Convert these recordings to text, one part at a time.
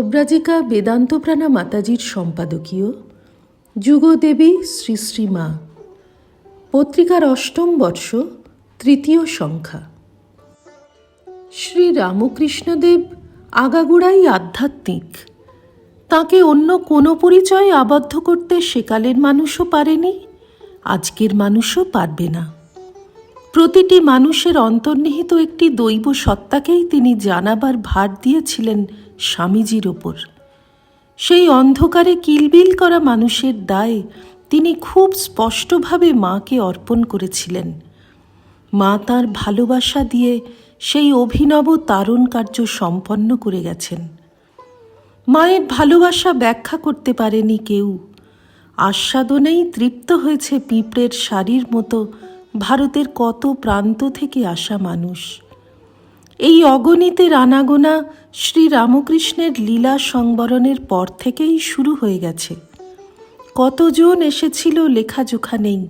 প্রব্রাজিকা বেদান্তপ্রাণা মাতাজির সম্পাদকীয়, যুগদেবী শ্রী শ্রী মা। পত্রিকার অষ্টম বর্ষ, তৃতীয় সংখ্যা। শ্রী রামকৃষ্ণদেব আগাগোড়াই আধ্যাত্মিক। তাকে অন্য কোনো পরিচয় আবদ্ধ করতে সেকালের মানুষও পারেনি, আজকের মানুষও পারবে না। প্রতিটি মানুষের অন্তর্নিহিত একটি দৈব সত্তাকেই তিনি জানাবার ভার দিয়েছিলেন স্বামীজির ওপর সেই অন্ধকারে কিলবিল করা মানুষের দায় তিনি খুব স্পষ্টভাবে মাকে অর্পণ করেছিলেন। মা তার ভালোবাসা দিয়ে সেই অভিনব তারণ কার্য সম্পন্ন করে গেছেন। মায়ের ভালোবাসা ব্যাখ্যা করতে পারেনি কেউ। আস্বাদনেই তৃপ্ত হয়েছে পিঁপড়ের শাড়ির মতো ভারতের কত প্রান্ত থেকে আসা মানুষ। এই অগণিতের আনাগোনা শ্রী রামকৃষ্ণের লীলা সংবরণের পর থেকেই শুরু হয়ে গেছে। কতজন এসেছিল লেখাজোখা নেই।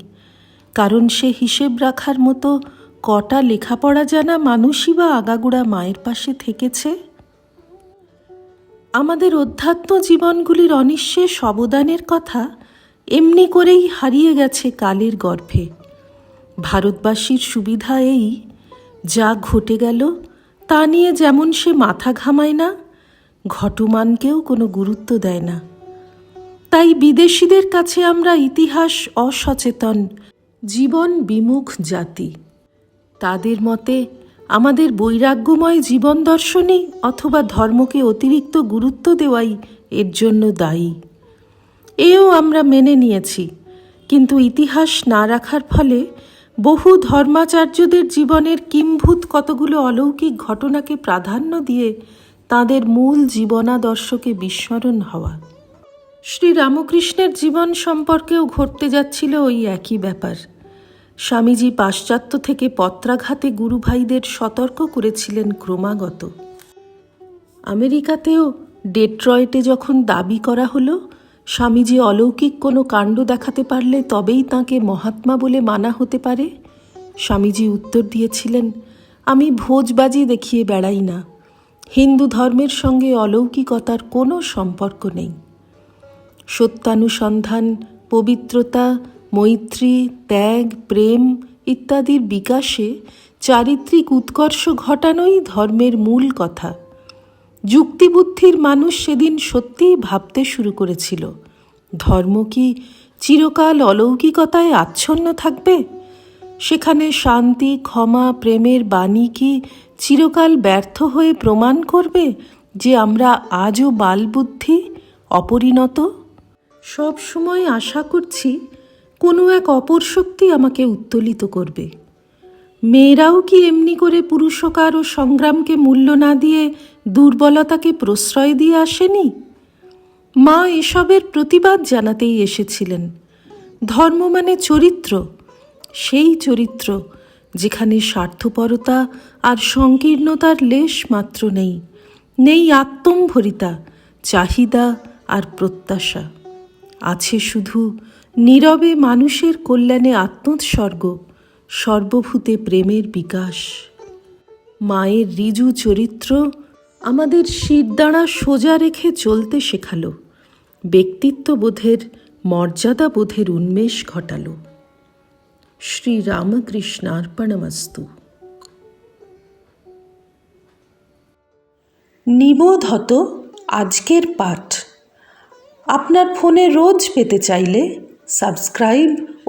কারণ সে হিসেব রাখার মতো কটা লেখাপড়া জানা মানুষই বা আগাগোড়া মায়ের পাশে থেকেছে? আমাদের অধ্যাত্ম জীবনগুলির অনিঃশেষ অবদানের কথা এমনি করেই হারিয়ে গেছে কালের গর্ভে। ভারতবাসীর সুবিধা এই, যা ঘটে গেল তা নিয়ে যেমন সে মাথা ঘামায় না, ঘটমানকেও কোনো গুরুত্ব দেয় না। তাই বিদেশিদের কাছে আমরা ইতিহাস অসচেতন, জীবন বিমুখ জাতি। তাদের মতে, আমাদের বৈরাগ্যময় জীবন দর্শনই অথবা ধর্মকে অতিরিক্ত গুরুত্ব দেওয়াই এর জন্য দায়ী। এও আমরা মেনে নিয়েছি, কিন্তু ইতিহাস না রাখার ফলে বহু ধর্মাচার্যদের জীবনের কিম্ভূত কতগুলো অলৌকিক ঘটনাকে প্রাধান্য দিয়ে তাদের মূল জীবনাদর্শকে বিস্মরণ হওয়া। শ্রী রামকৃষ্ণের জীবন সম্পর্কেও ঘটতে যাচ্ছিল ওই একই ব্যাপার। স্বামীজি পাশ্চাত্য থেকে পত্রাঘাতে গুরুভাইদের সতর্ক করেছিলেন ক্রমাগত। আমেরিকাতেও ডেট্রয়েটে যখন দাবি করা হলো স্বামীজি অলৌকিক কোনো কাণ্ড দেখাতে পারলে তবেই তাকে মহাত্মা বলে মানা হতে পারে? স্বামীজি উত্তর দিয়েছিলেন, আমি ভোজবাজি দেখিয়ে বেড়াই না। হিন্দু ধর্মের সঙ্গে অলৌকিকতার কোনো সম্পর্ক নেই। সত্যানুসন্ধান, পবিত্রতা, মৈত্রী, ত্যাগ, প্রেম ইত্যাদির বিকাশে চারিত্রিক উৎকর্ষ ঘটানোই ধর্মের মূল কথা। যুক্তিবুদ্ধির মানুষ সেদিন সত্যিই ভাবতে শুরু করেছিল। ধর্ম কি চিরকাল অলৌকিকতায় আচ্ছন্ন থাকবে? সেখানে শান্তি, ক্ষমা, প্রেমের বাণী কি চিরকাল ব্যর্থ হয়ে প্রমাণ করবে যে আমরা আজও বালবুদ্ধি, অপরিণত? সব সময় আশা করছি কোনো এক অপর শক্তি আমাকে উত্তোলিত করবে। মেয়েরাও কি এমনি করে পুরুষকার ও সংগ্রামকে মূল্য না দিয়ে দুর্বলতাকে প্রশ্রয় দিয়ে আসেনি? মা এসবের প্রতিবাদ জানাতেই এসেছিলেন। ধর্ম মানে চরিত্র। সেই চরিত্র যেখানে স্বার্থপরতা আর সংকীর্ণতার লেশ মাত্র নেই। নেই আত্মম্ভরিতা, চাহিদা আর প্রত্যাশা। আছে শুধু নীরবে মানুষের কল্যাণে আত্মোৎসর্গ। সর্বভূতে প্রেমের বিকাশ। মায়ের রিজু চরিত্র আমাদের শিরদাঁড়া সোজা রেখে চলতে শেখালো। ব্যক্তিত্ববোধের মর্যাদাবোধের উন্মেষ ঘটালো। শ্রীরামকৃষ্ণার্পণমস্তু। নিবোধ হতো আজকের পাঠ। আপনার ফোনে রোজ পেতে চাইলে সাবস্ক্রাইব